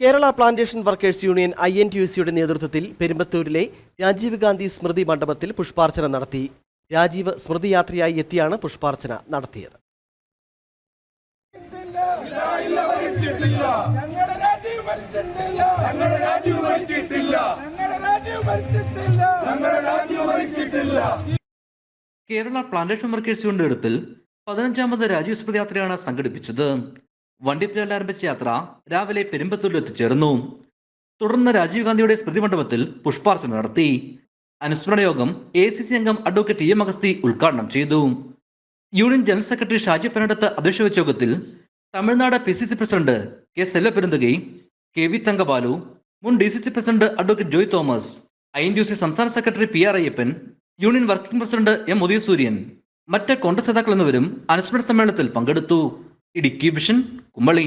Kerala plantation workers union I N T U സിയുടെ നേതൃത്വത്തിൽ പെരുമ്പത്തൂരിലെ രാജീവ് ഗാന്ധി സ്മൃതി മണ്ഡപത്തിൽ പുഷ്പാർച്ചന നടത്തി. രാജീവ് സ്മൃതി യാത്രയായി എത്തിയാണ് പുഷ്പാർച്ചന നടത്തിയത്. കേരള പ്ലാന്റേഷൻ വർക്കേഴ്സ് യൂണിയന്റെ അടുത്തിൽ പതിനഞ്ചാമത് രാജീവ് സ്മൃതി യാത്രയാണ് സംഘടിപ്പിച്ചത്. വണ്ടിപ്പുഴയിൽ ആരംഭിച്ച യാത്ര രാവിലെ പെരുമ്പത്തൂരിൽ എത്തിച്ചേർന്നു. തുടർന്ന് രാജീവ് ഗാന്ധിയുടെ സ്മൃതി മണ്ഡപത്തിൽ പുഷ്പാർച്ചന നടത്തി. അനുസ്മരണ യോഗം എ സി സി അംഗം അഡ്വക്കേറ്റ് ഇ എം അഗസ്തി ഉദ്ഘാടനം ചെയ്തു. Union general secretary Shaji Panadath അധ്യക്ഷ വെച്ച യോഗത്തിൽ Tamil Nadu P C C president K Selvaperunthagai K V Thangabalu മുൻ D C C president advocate Joy Thomas I N U C സംസ്ഥാന secretary P R Ayyappan union working president M Udayasuryan മറ്റ് കോൺഗ്രസ് നേതാക്കൾ എന്നിവരും അനുസ്മരണ സമ്മേളനത്തിൽ പങ്കെടുത്തു. Idukki vision Kummali